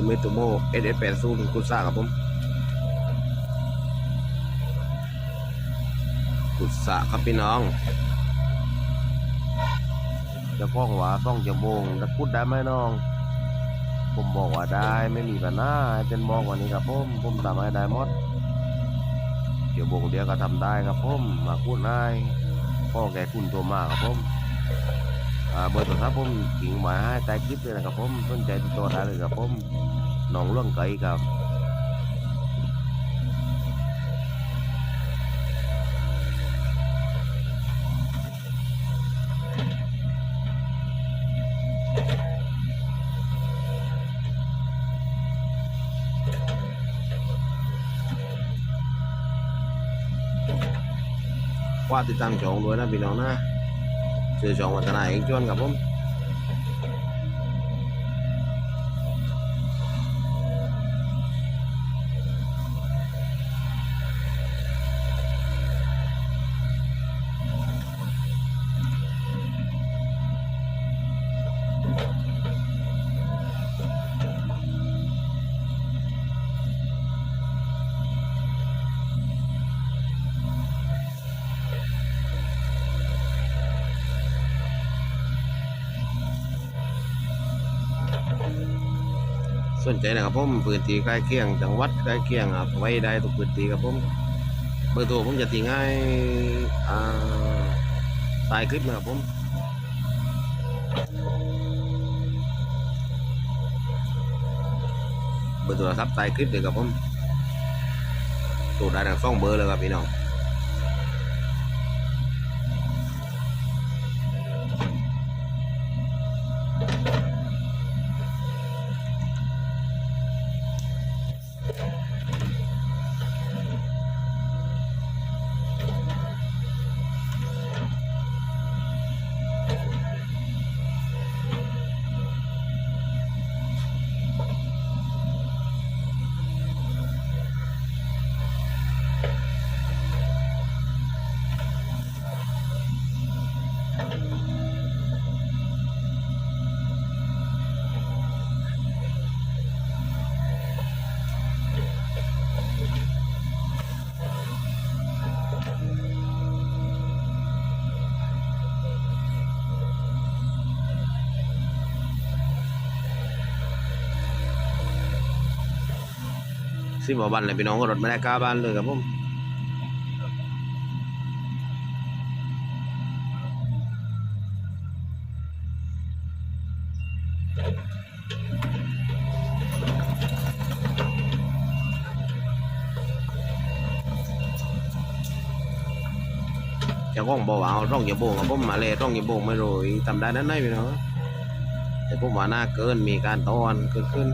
ซูมิโตโมเอสเอสแปดศูนย์กุซ่าครับผมกุซ่าครับพี่น้อง จะพ้องว่าต้องจะโมงจะพูดได้ไหมน้อง ผมบอกว่าได้ไม่มีปัญหาเป็นบอกวันนี้ครับผมผมทำให้ได้หมดเดี๋ยววงเดียวก็ทำได้ครับผมมาพูดได้พ่อแกคุณตัวมากครับผม เบอร์โทรศัพท์ผมทิ้งไว้ให้ใต้คลิปเลยนะครับผมสนใจติดต่อได้เลยครับผมหนองเรื่องไก่ครับว่าติดตามช่องด้วยนะพี่น้องนะ ชื่อช่องวัฒนาเสนใจนะครับผมพื้นที่ใกล้เคียงจังหวัดใกล้เคียงครับไว้ได้ทุกพื้นที่ครับผมเบอร์โทรผมจะทิ้งให้อ่าใต้คลิปนะครับผมเบอร์โทรศัพท์ใต้คลิปเลยครับผมโทรได้ทั้งสองเบอร์เลยครับพี่น้อง สิบกว่าวันเลยพี่น้องก็รถไม่ได้กล้าบ้านเลยครับผมจ้าของบอกว่าเอาร่องอย่าโบงครับผมมาเลยร่องอย่าโบงไม่รู้ทำได้นั้นไหนพี่น้องแต่ผมว่าน่าเกินมีการตอนเกิดขึ้น